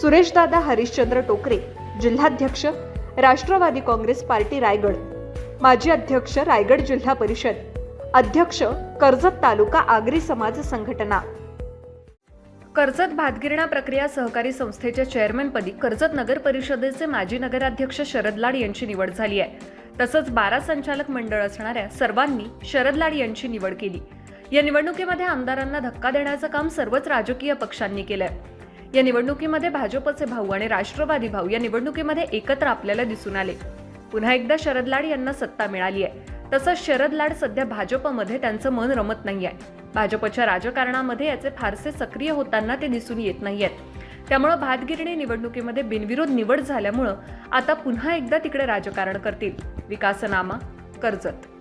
सुरेशदादा हरिश्चंद्र टोकरे जिल्हाध्यक्ष राष्ट्रवादी काँग्रेस पार्टी रायगड. माजी अध्यक्ष रायगड जिल्हा परिषद. अध्यक्ष कर्जत तालुका आगरी समाज संघटना. कर्जत भातगिरणा प्रक्रिया सहकारी संस्थेच्या चेअरमनपदी कर्जत नगर परिषदेचे माजी नगराध्यक्ष शरद लाड यांची निवड झाली आहे. तसंच बारा संचालक मंडळ असणाऱ्या सर्वांनी शरद लाड यांची निवड केली. या निवडणुकीमध्ये आमदारांना धक्का देण्याचं काम सर्वच राजकीय पक्षांनी केलंय. या निवडणुकीमध्ये भाजपचे भाऊ आणि राष्ट्रवादी भाऊ या निवडणुकीमध्ये एकत्र आपल्याला दिसून आले. पुन्हा एकदा शरद लाड यांना सत्ता मिळाली आहे. तसंच शरद लाड सध्या भाजपमध्ये त्यांचं मन रमत नाही आहे. भाजपच्या राजकारणामध्ये याचे फारसे सक्रिय होताना ते दिसून येत नाही आहेत. त्यामुळं भातगिरणी निवडणुकीमध्ये बिनविरोध निवड झाल्यामुळं आता पुन्हा एकदा तिकडे राजकारण करतील. विकासनामा कर्जत.